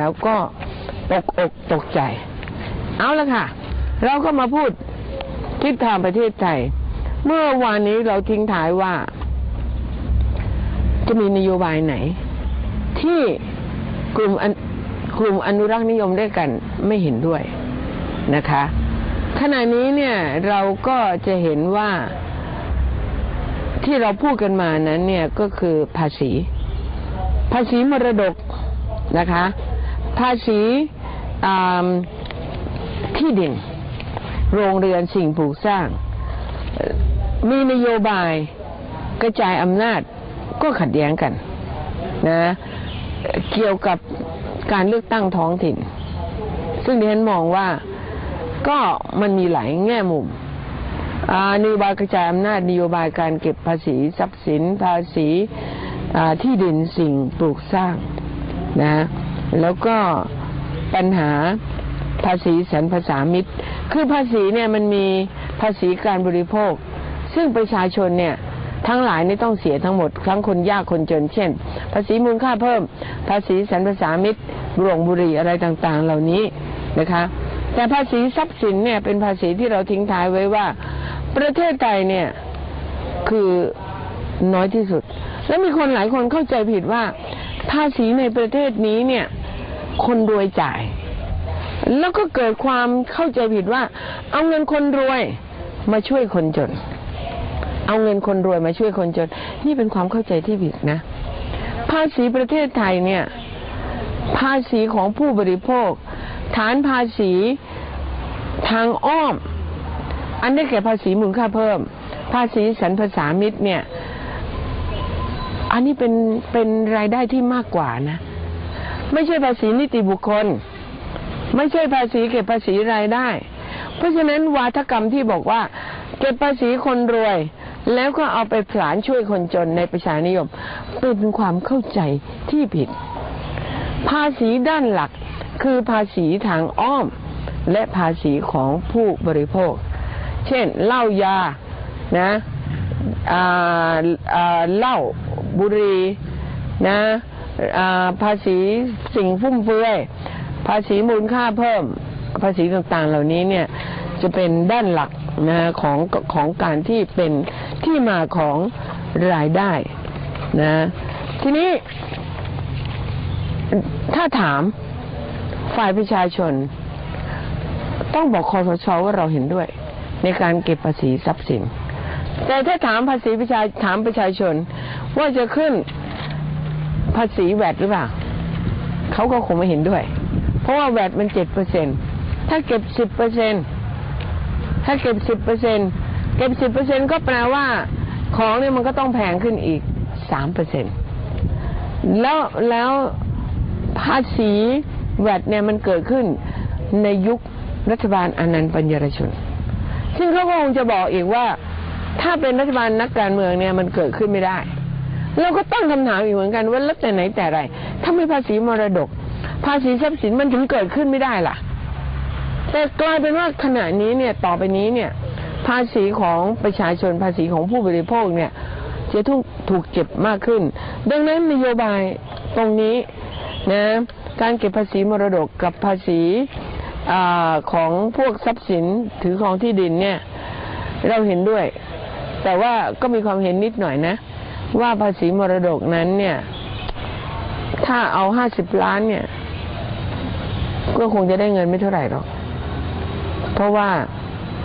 แล้วก็ตกอกตกใจ เอาละค่ะ เราก็มาพูดทิศทางประเทศไทย เมื่อวานนี้เราทิ้งท้ายว่า จะมีนโยบายไหน ที่กลุ่มกลุ่มอนุรักษ์นิยมด้วยกันไม่เห็นด้วยนะคะ ขณะนี้เนี่ยเราก็จะเห็นว่าที่เราพูดกันมานั้นเนี่ยก็คือภาษี ภาษีมรดกนะคะ ภาษีที่ดิน โรงเรือนสิ่งปลูกสร้าง มีนโยบายกระจายอำนาจก็ขัดแย้งกันนะเกี่ยวกับการเลือกตั้งท้องถิ่น ซึ่งดิฉันมองว่าก็มันมีหลายแง่มุมอ่านโยบายกระจายอำนาจนโยบายการเก็บภาษีทรัพย์สินภาษีที่ดินสิ่งปลูกสร้างนะ แล้วก็ปัญหาภาษีสรรพสามิตคือภาษีเนี่ยมันมีภาษีการบริโภค ซึ่งประชาชนเนี่ยทั้งหลายนี่ต้องเสียทั้งหมดทั้งคนยากคนจนเช่น ภาษีมูลค่าเพิ่ม ภาษีสรรพสามิตหลวงบุรีอะไรต่างๆ เหล่านี้นะคะ แต่ภาษีทรัพย์สินเนี่ยเป็นภาษีที่เราทิ้งท้ายไว้ว่า ประเทศไทยเนี่ยคือน้อยที่สุด และมีคนหลายคนเข้าใจผิดว่า ภาษีในประเทศนี้เนี่ย คนรวยจ่าย แล้วก็เกิดความเข้าใจผิดว่า เอาเงินคนรวยมาช่วยคนจน เอาเงินคนรวยมาช่วยคนจน นี่เป็นความเข้าใจที่ผิดนะ ภาษีประเทศไทยเนี่ย ภาษีของผู้บริโภค ฐานภาษีทางอ้อม อันได้แก่ภาษีมูลค่าเพิ่ม ภาษีสรรพสามิตเนี่ย อันนี้เป็นเป็นรายได้ที่มากกว่านะ ไม่ใช่ภาษีนิติบุคคล ไม่ใช่ภาษีเก็บภาษีรายได้ เพราะฉะนั้นวาทกรรมที่บอกว่า เก็บภาษีคนรวย แล้วก็เอาไปผลานช่วยคนจนในประชานิยม เป็นความเข้าใจที่ผิด ภาษีด้านหลักคือภาษีทางอ้อม และภาษีของผู้บริโภค เช่นเหล้ายานะอ่าอ่าเหล้า บุหรีนะภาษีสิ่งฟุ่มเฟือย ภาษีมูลค่าเพิ่ม ภาษีต่างๆ เหล่านี้เนี่ยจะเป็นด้านหลักนะของของการที่เป็นที่มาของรายได้นะทีนี้ ถ้าถามฝ่ายประชาชน ต้องบอกคอสชว่าเราเห็นด้วย ในการเก็บภาษีทรัพย์สิน แต่ถ้าถามภาษีประชาถามประชาชน ว่าจะขึ้นภาษีแวดหรือเปล่าเขาก็คงไม่เห็นด้วย เพราะว่าแวดมันเจ็ดเปอร์เซ็นถ้าเก็บสิบเปอร์เซ็นถ้าเก็บสิบเปอร์เซ็นเก็บสิบเปอร์เซ็นก็แปลว่าของเนี่ยมันก็ต้องแพงขึ้นอีกสามเปอร์เซ็นแล้วแล้วภาษีแวดเนี่ยมันเกิดขึ้นในยุครัฐบาลอนันต์ปัญญารชนซึ่งเขาก็คงจะบอกอีกว่า ถ้าเป็นรัฐบาลนักการเมืองเนี่ยมันเกิดขึ้นไม่ได้ เราก็ตั้งคำถามอีกเหมือนกันว่าแล้วแต่ไหนแต่ไรถ้าไม่ภาษีมรดก ภาษีทรัพย์สินมันถึงเกิดขึ้นไม่ได้ล่ะ แต่กลายเป็นว่าขณะนี้เนี่ยต่อไปนี้เนี่ย ภาษีของประชาชนภาษีของผู้บริโภคเนี่ย จะถูกถูกเก็บมากขึ้น ดังนั้นนโยบายตรงนี้นะการเก็บภาษีมรดกกับภาษีอของพวกทรัพย์สินถือของที่ดินเนี่ย เราเห็นด้วย แต่ว่าก็มีความเห็นนิดหน่อยนะ ว่าภาษีมรดกนั้นเนี่ย ถ้าเอาห้าสิบล้านเนี่ย ก็คงจะได้เงินไม่เท่าไหร่หรอก เพราะว่า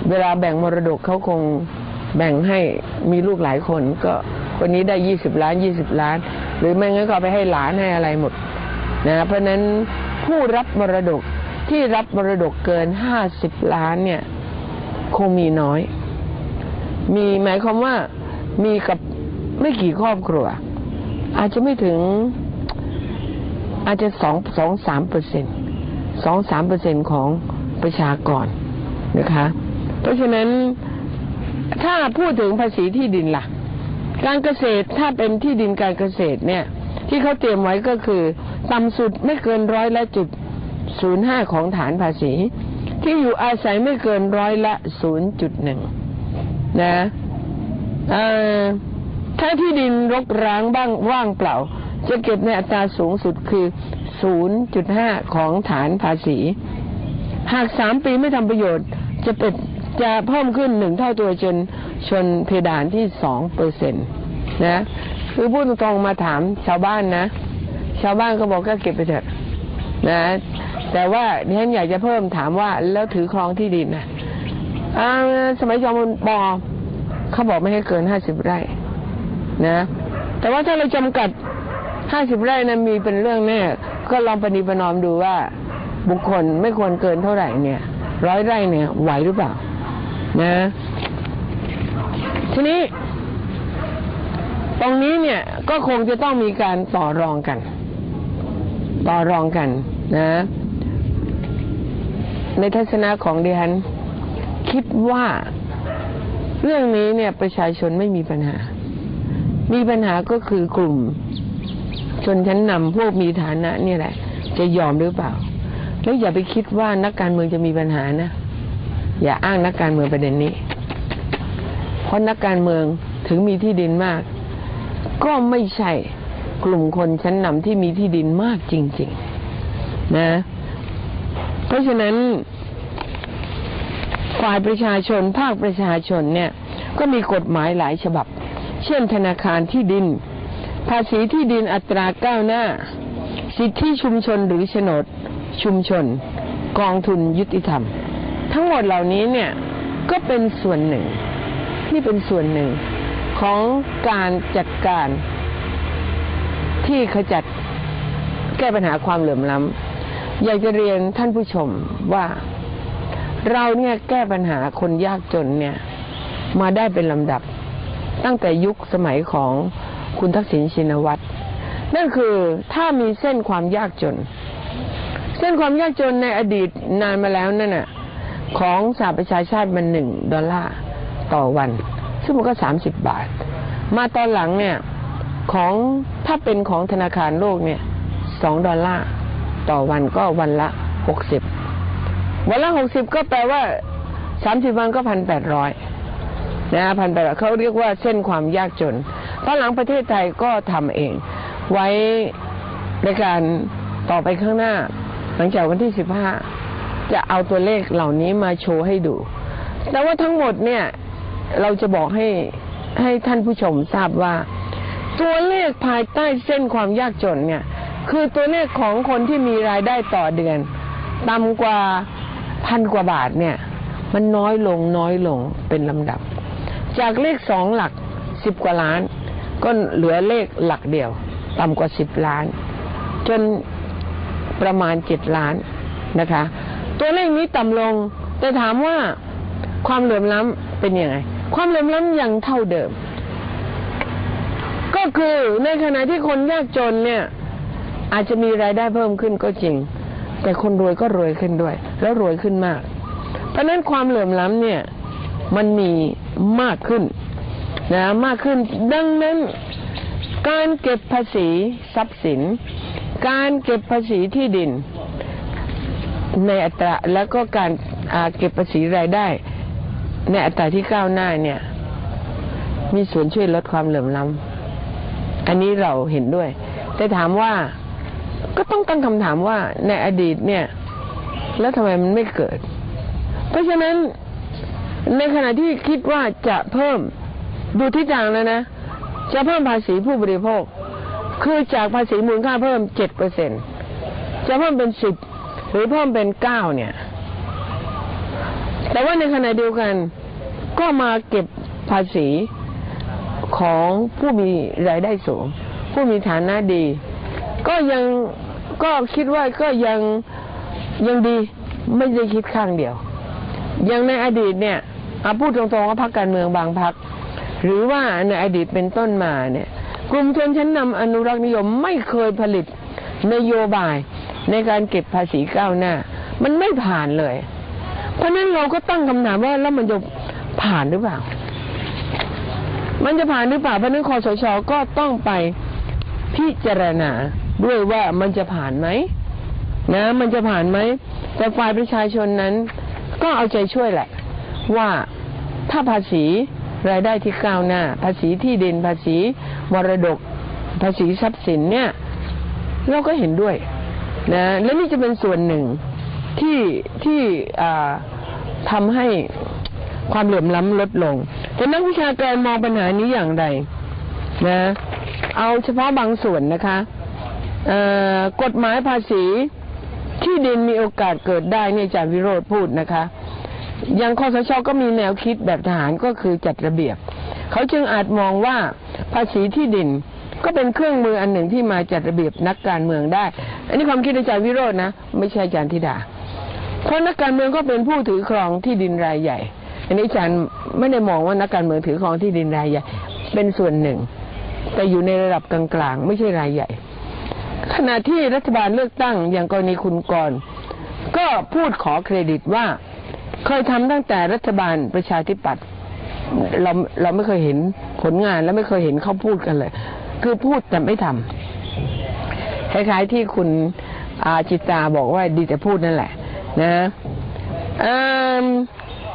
เวลาแบ่งมรดกเขาคงแบ่งให้มีลูกหลายคนก็คนนี้ได้ยี่สิบล้านยี่สิบล้าน หรือไม่งั้นก็ไปให้หลานให้อะไรหมดนะเพราะนั้นผู้รับมรดกที่รับมรดกเกินห้าสิบล้านเนี่ย คงมีน้อย มีหมายความว่ามีกับ ไม่กี่ครอบครัว อาจจะไม่ถึง อาจจะสองสองสามเปอร์เซ็นสองสามเปอร์เซ็นของประชากรนะคะ เพราะฉะนั้นถ้าพูดถึงภาษีที่ดินล่ะ การเกษตรถ้าเป็นที่ดินการเกษตรเนี่ย ที่เขาเตรียมไว้ก็คือต่ำสุดไม่เกินร้อยละจุดศูนย์ห้าของฐานภาษี ที่อยู่อาศัยไม่เกินร้อยละศูนย์จุดหนึ่งนะเออ ถ้าที่ดินรกร้างบ้างว่างเปล่า จะเก็บในอัตราสูงสุดคือ 0.5 ของฐานภาษี หากสามปีไม่ทำประโยชน์จะเป็นจะเพิ่มขึ้นหนึ่งเท่าตัวจนชนเพดานที่สองเปอร์เซ็นตนะคือพูดตรงๆมาถามชาวบ้านนะ ชาวบ้านก็บอกก็เก็บไปเถอะนะ แต่ว่าดิฉันอยากจะเพิ่มถามว่าแล้วถือครองที่ดินนะอ่าสมัยจอมพลปอเขาบอกไม่ให้เกินห้าสิบไร่ นะ แต่ว่าถ้าเราจำกัดห้าสิบไร่นะมีเป็นเรื่องแน่ก็ลองปฏิประนอมดูว่า บุคคลไม่ควรเกินเท่าไหร่เนี่ย ร้อยไร่เนี่ยไหวหรือเปล่า นะ ทีนี้ ตรงนี้เนี่ยก็คงจะต้องมีการต่อรองกัน ต่อรองกัน นะ ในทัศนะของดิฉันคิดว่าเรื่องนี้เนี่ยประชาชนไม่มีปัญหา มีปัญหาก็คือกลุ่ม ชนชั้นนำพวกมีฐานะเนี่ยแหละ จะยอมหรือเปล่า แล้วอย่าไปคิดว่านักการเมืองจะมีปัญหานะ อย่าอ้างนักการเมืองประเด็นนี้ เพราะนักการเมืองถึงมีที่ดินมาก ก็ไม่ใช่กลุ่มคนชั้นนำที่มีที่ดินมากจริง ๆ นะ เพราะฉะนั้นฝ่ายประชาชนภาคประชาชนเนี่ย ก็มีกฎหมายหลายฉบับ เช่นธนาคารที่ดิน ภาษีที่ดินอัตราก้าวหน้า สิทธิชุมชนหรือโฉนด ชุมชน กองทุนยุติธรรม ทั้งหมดเหล่านี้เนี่ยก็เป็นส่วนหนึ่ง นี่เป็นส่วนหนึ่งของการจัดการที่ขจัดแก้ปัญหาความเหลื่อมล้ำอยากจะเรียนท่านผู้ชมว่าเราเนี่ยแก้ปัญหาคนยากจนเนี่ยมาได้เป็นลำดับ ตั้งแต่ยุคสมัยของคุณทักษิณชินวัตรนั่นคือถ้ามีเส้นความยากจน เส้นความยากจนในอดีตนานมาแล้วนั่นน่ะของสหประชาชาติมันหนึ่งดอลลาร์ต่อวัน ซึ่งมันก็สามสิบบาท มาตอนหลังเนี่ยของถ้าเป็นของธนาคารโลกเนี่ยสองดอลลาร์ต่อวันก็วันละหกสิบวันละหกสิบก็แปลว่าสามสิบวันก็พันแปดร้อย นะพันแปดเขาเรียกว่าเส้นความยากจนตอนหลังประเทศไทยก็ทำเอง ไว้ในการต่อไปข้างหน้า หลังจากวันที่สิบห้าจะเอาตัวเลขเหล่านี้มาโชว์ให้ดู แต่ว่าทั้งหมดเนี่ยเราจะบอกให้ให้ท่านผู้ชมทราบว่า ตัวเลขภายใต้เส้นความยากจนเนี่ยคือตัวเลขของคนที่มีรายได้ต่อเดือนต่ำกว่าพันกว่าบาทเนี่ย มันน้อยลงน้อยลงเป็นลำดับ จากเลขสองหลักสิบกว่าล้าน ก็เหลือเลขหลักเดียว ต่ำกว่าสิบล้าน จนประมาณเจ็ดล้านนะคะ ตัวเลขนี้ต่ำลง แต่ถามว่าความเหลื่อมล้ำเป็นยังไง ความเหลื่อมล้ำยังเท่าเดิม ก็คือในขณะที่คนยากจนเนี่ย อาจจะมีรายได้เพิ่มขึ้นก็จริง แต่คนรวยก็รวยขึ้นด้วย แล้วรวยขึ้นมาก เพราะนั้นความเหลื่อมล้ำเนี่ย มันมีมากขึ้นนะมากขึ้น ดังนั้น การเก็บภาษีทรัพย์สิน การเก็บภาษีที่ดิน ในอัตราแล้วก็การาเก็บภาษีรายได้ ในอัตราที่ก้าวหน้าเนี่ย มีส่วนช่วยลดความเหลื่อมล้ำอันนี้เราเห็นด้วย แต่ถามว่าก็ต้องตั้งคำถามว่าในอดีตเนี่ย แล้วทำไมมันไม่เกิด เพราะฉะนั้น ในขณะที่คิดว่าจะเพิ่มดูทิศทางแล้วนะ จะเพิ่มภาษีผู้บริโภค คือจากภาษีมูลค่าเพิ่มเจ็ดเปอร์เซ็นจะเพิ่มเป็นสิบหรือเพิ่มเป็นเก้าเนี่ย แต่ว่าในขณะเดียวกันก็มาเก็บภาษีของผู้มีรายได้สูง ผู้มีฐานะดี ก็ยังก็คิดว่าก็ยังยังดีไม่ได้คิดข้างเดียว อย่างในอดีตเนี่ย เอาพูดตรงๆว่าพรรคการเมืองบางพรรคหรือว่าในอดีตเป็นต้นมาเนี่ย กลุ่มชนชั้นนำอนุรักษ์นิยมไม่เคยผลิตนโยบายในการเก็บภาษีก้าวหน้า มันไม่ผ่านเลย เพราะฉะนั้นเราก็ตั้งคำถามว่าแล้วมันจะผ่านหรือเปล่า มันจะผ่านหรือเปล่าเพราะฉะนั้นคอสชก็ต้องไปพิจารณาด้วยว่ามันจะผ่านไหมนะ มันจะผ่านไหมแต่ฝ่ายประชาชนนั้น ก็เอาใจช่วยแหละ ว่า ถ้าภาษีรายได้ที่ก้าวหน้า ภาษีที่ดินภาษีมรดก ภาษีทรัพย์สินเนี่ย เราก็เห็นด้วยนะและนี่จะเป็นส่วนหนึ่งที่ที่ทำให้ความเหลื่อมล้ำลดลง แต่นักวิชาการมองปัญหานี้อย่างไรนะเอาเฉพาะบางส่วนนะคะกฎหมายภาษีที่ดินมีโอกาสเกิดได้เนี่ยอาจารย์วิโรธพูดนะคะ ย่างคอสชก็มีแนวคิดแบบทหารก็คือจัดระเบียบ เขาจึงอาจมองว่าภาษีที่ดินก็เป็นเครื่องมืออันหนึ่งที่มาจัดระเบียบนักการเมืองได้ อันนี้ความคิดอาจารย์วิโรจน์นะ ไม่ใช่อาจารย์ธิดา เพราะนักการเมืองก็เป็นผู้ถือครองที่ดินรายใหญ่ อันนี้อาจารย์ไม่ได้มองว่านักการเมืองถือครองที่ดินรายใหญ่ เป็นส่วนหนึ่ง แต่อยู่ในระดับกลางๆ ไม่ใช่รายใหญ่ ขณะที่รัฐบาลเลือกตั้งอย่างกรณีคุณกรก็พูดขอเครดิตว่า เคยทำตั้งแต่รัฐบาลประชาธิปัตย์เราเราไม่เคยเห็นผลงานและไม่เคยเห็นเขาพูดกันเลย คือพูดแต่ไม่ทำคล้ายๆที่คุณอาจิตาบอกว่าดีแต่พูดนั่นแหละ นะเอิ่ม